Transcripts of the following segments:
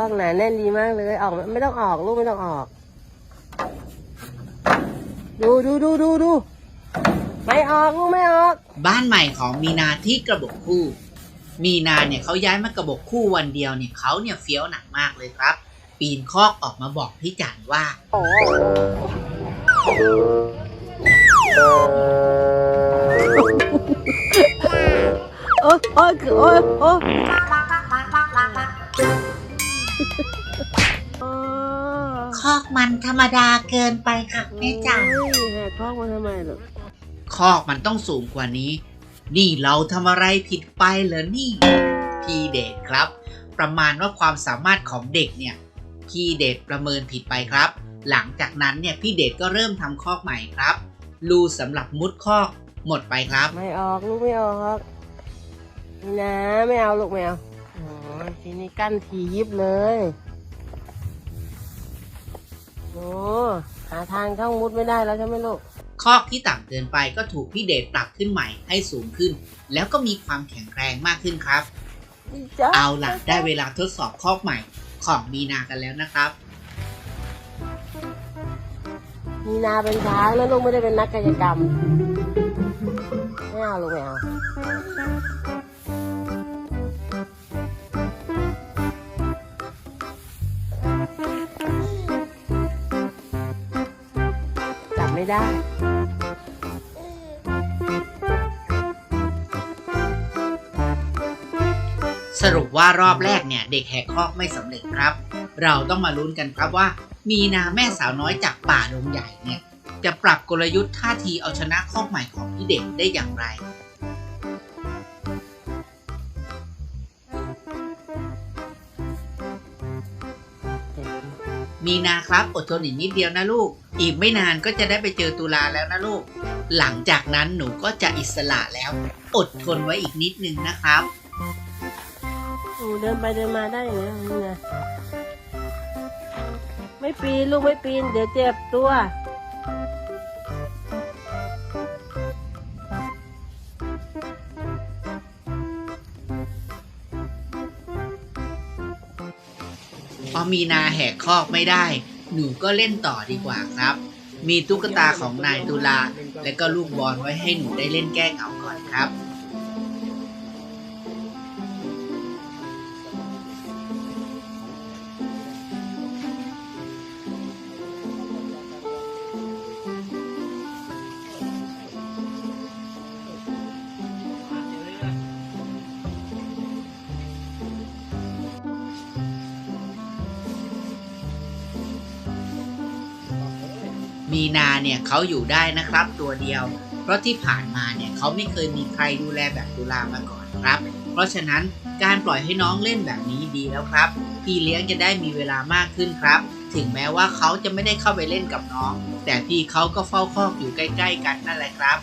คอกหนาแน่นดีมากเลย ออกไม่ไม่ต้องออกลูกไม่ต้องออก ดูดูดูดูดูไม่ออกลูกไม่ออก บ้านใหม่ของมีนาที่กระบอกคู่ มีนาเนี่ยเขาย้ายมากระบอกคู่วันเดียวเนี่ยเขาเนี่ยเฟี้ยวหนักมากเลยครับ ปีนคอกออกมาบอกพี่จันว่า โอ้ยโอ้ยคือโอ้ยโอ้ยโอ้ย คอกมันธรรมดาเกินไปค่ะแม่จ๋าโอ้ยแหกคอกมาทำไมลูกคอกมันต้องสูงกว่านี้ นี่เราทำอะไรผิดไปเหรอนี่ พี่เดชครับ ประมาณว่าความสามารถของเด็กเนี่ย พี่เดชประเมินผิดไปครับ หลังจากนั้นเนี่ยพี่เดชก็เริ่มทำคอกใหม่ครับรูสำหรับมุดคอกหมดไปครับ ไม่ออกลูกไม่ออกนี่นะไม่เอาลูกไม่เอาโอ้ย ทีนี้กั้นทียิบเลยโอ้หาทางเข้ามุดไม่ได้แล้วใช่ไหมลูกคอกที่ต่ำเกินไปก็ถูกพี่เดชปรับขึ้นใหม่ให้สูงขึ้น แล้วก็มีความแข็งแรงมากขึ้นครับเอาล่ะได้เวลาทดสอบคอกใหม่ของมีนากันแล้วนะครับ มีนาเป็นช้างนะลูกไม่ได้เป็นนักกายกรรมไม่เอาลูกไม่เอา ได้ สรุปว่ารอบแรกเนี่ย เด็กแหกคอกไม่สำเร็จครับ เราต้องมาลุ้นกันครับว่า มีนาแม่สาวน้อยจากป่าดงใหญ่เนี่ย จะปรับกลยุทธ์ท่าทีเอาชนะคอกใหม่ของพี่เด็กได้อย่างไร มีนาครับอดทนอีกนิดเดียวนะลูก อีกไม่นานก็จะได้ไปเจอตุลาแล้วนะลูก หลังจากนั้นหนูก็จะอิสระแล้ว อดทนไว้อีกนิดนึงนะครับหนูเดินไปเดินมาได้เลยนี่นะไม่ปีนลูกไม่ปีน เดี๋ยวเจ็บตัว พอมีนาแหกคอกไม่ได้ หนูก็เล่นต่อดีกว่าครับ มีตุ๊กตาของนายตุลา และก็ลูกบอลไว้ให้หนูได้เล่นแก้เหงาก่อนครับ มีนาเนี่ยเขาอยู่ได้นะครับตัวเดียว เพราะที่ผ่านมาเนี่ยเขาไม่เคยมีใครดูแลแบบตุลามาก่อนครับ เพราะฉะนั้นการปล่อยให้น้องเล่นแบบนี้ดีแล้วครับ พี่เลี้ยงจะได้มีเวลามากขึ้นครับ ถึงแม้ว่าเขาจะไม่ได้เข้าไปเล่นกับน้อง แต่พี่เขาก็เฝ้าคอกอยู่ใกล้ ๆ กันนั่นแหละครับ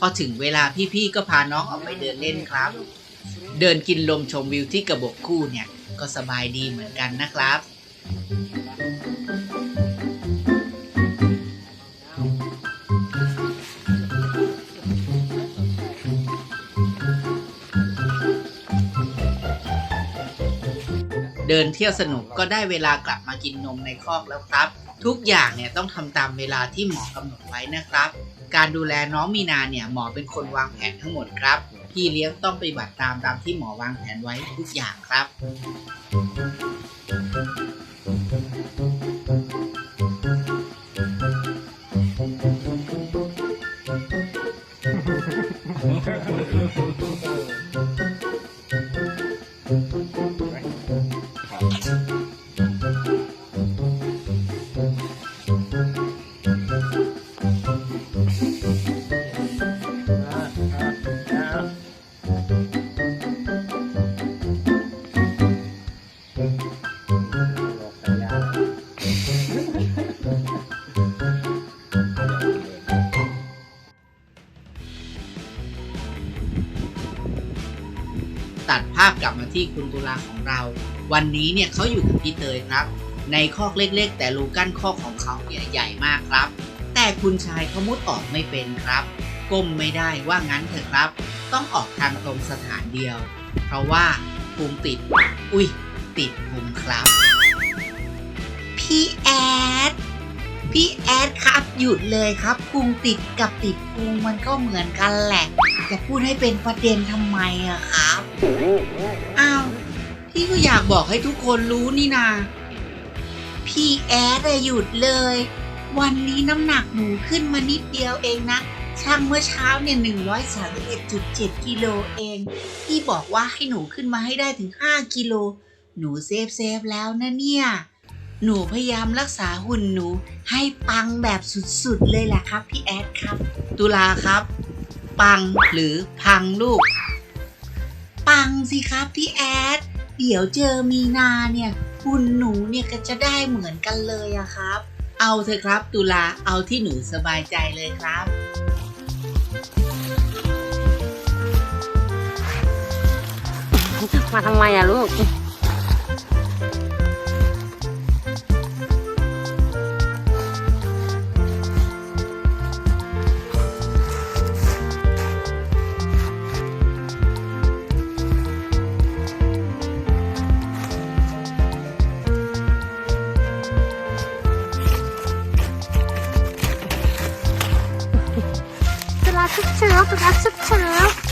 พอถึงเวลาพี่ๆก็พาน้องออกไปเดินเล่นครับ เดินกินลมชมวิวที่กระบอกคู่เนี่ยก็สบายดีเหมือนกันนะครับเดินเที่ยวสนุกก็ได้เวลากลับมากินนมในคอกแล้วครับ ทุกอย่างเนี่ยต้องทำตามเวลาที่หมอกำหนดไว้นะครับ การดูแลน้องมีนาเนี่ยหมอเป็นคนวางแผนทั้งหมดครับ พี่เลี้ยงต้องปฏิบัติตามตามที่หมอวางแผนไว้ทุกอย่างครับาพกลับมาที่คุณตุลาของเรา วันนี้เนี่ยเขาอยู่กับพี่เตยครับ ในคอกเล็กๆ แต่รูกั้นคอกของเขาเนี่ยใหญ่มากครับ แต่คุณชายเขามุดออกไม่เป็นครับ ก้มไม่ได้ว่างั้นเถอะครับ ต้องออกทางตรงสถานเดียว เพราะว่าพุงติด อุ้ย ติดพุงครับ พี่แอด พี่แอดครับหยุดเลยครับพุงติดกับติดพุงมันก็เหมือนกันแหละ จะพูดให้เป็นประเด็นทำไมอะครับ อ้าว พี่ก็อยากบอกให้ทุกคนรู้นี่นา พี่แอดอะหยุดเลย วันนี้น้ำหนักหนูขึ้นมานิดเดียวเองนะ ช่างเมื่อเช้าเนี่ยหนึ่งร้อยสามสิบเอ็ดจุดเจ็ดกิโลเอง พี่บอกว่าให้หนูขึ้นมาให้ได้ถึงห้ากิโล หนูเซฟเซฟแล้วนะเนี่ยหนูพยายามรักษาหุ่นหนูให้ปังแบบสุดๆเลยแหละครับพี่แอดครับ ตุลาครับ ปังหรือพังลูก ปังสิครับพี่แอด เดี๋ยวเจอมีนาเนี่ยหุ่นหนูเนี่ยก็จะได้เหมือนกันเลยอะครับ เอาเถอะครับตุลาเอาที่หนูสบายใจเลยครับมาทำไมอะลูก เวลาชุบเช้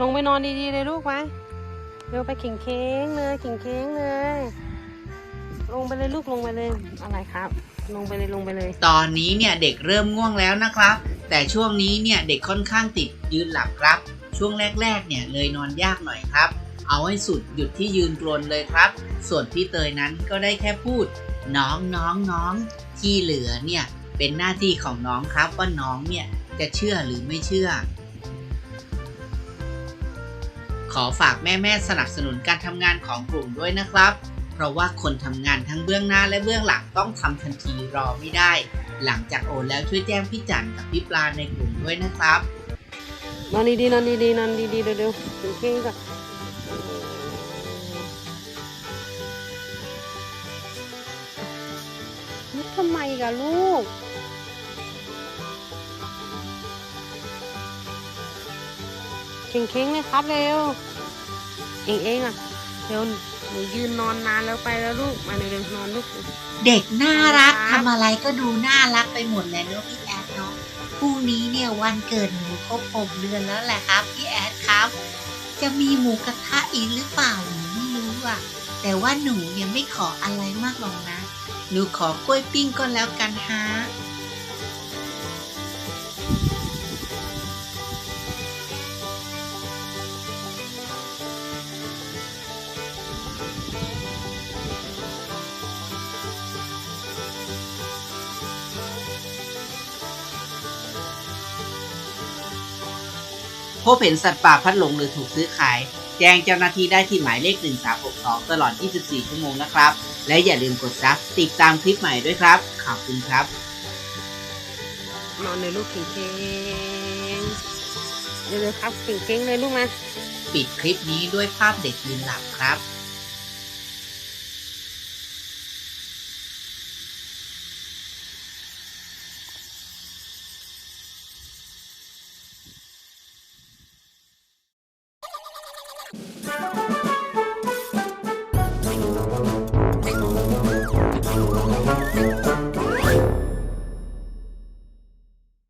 ลงไปนอนดีๆเลยลูกไปเร็วไปเข่งเค้งเลยเข่งเค้งเลย ลงไปเลยลูกลงไปเลยอะไรครับ ลงไปเลยลงไปเลย ตอนนี้เนี่ยเด็กเริ่มง่วงแล้วนะครับ แต่ช่วงนี้เนี่ยเด็กค่อนข้างติดยืนหลับครับ ช่วงแรกๆเนี่ยเลยนอนยากหน่อยครับ เอาให้สุดหยุดที่ยืนกรนเลยครับ ส่วนพี่เตยนั้นก็ได้แค่พูด น้องน้องน้องที่เหลือเนี่ยเป็นหน้าที่ของน้องครับว่าน้องเนี่ยจะเชื่อหรือไม่เชื่อ ขอฝากแม่ๆสนับสนุนการทำงานของกลุ่มด้วยนะครับ เพราะว่าคนทำงานทั้งเบื้องหน้าและเบื้องหลังต้องทำทันทีรอไม่ได้ หลังจากโอนแล้วช่วยแจ้งพี่จันกับพี่ปลาในกลุ่มด้วยนะครับ นอนดีๆนอนดีๆนอนดีๆเร็วๆเข่งเค้งก่อนทำไมกับลูก เข่งเค้งเลยครับเร็ว เองเองอะเดี๋ยวหนูยืนนอนนานแล้วไปแล้วลูกมาเร็วๆนอนลูกเด็กน่ารักครับทำอะไรก็ดูน่ารักไปหมดเลยเนอะพี่แอดเนาะพรุ่งนี้เนี่ยวันเกิดหนูครบหกเดือนแล้วแหละครับพี่แอดครับ จะมีหมูกระทะอีกหรือเปล่าหนูไม่รู้อะแต่ว่าหนูยังไม่ขออะไรมากหรอกนะ หนูขอกล้วยปิ้งก็แล้วกันฮะ พบเห็นสัตว์ป่าพัดหลงหรือถูกซื้อขาย แจ้งเจ้าหน้าที่ได้ที่หมายเลข 1362 ตลอด 24 ชั่วโมงนะครับ และอย่าลืมกดซับติดตามคลิปใหม่ด้วยครับ ขอบคุณครับ นอนเลยลูกเข่งเค้งเร็วๆครับเข่งเค้งเลยลูกมา ปิดคลิปนี้ด้วยภาพเด็กยืนหลับครับ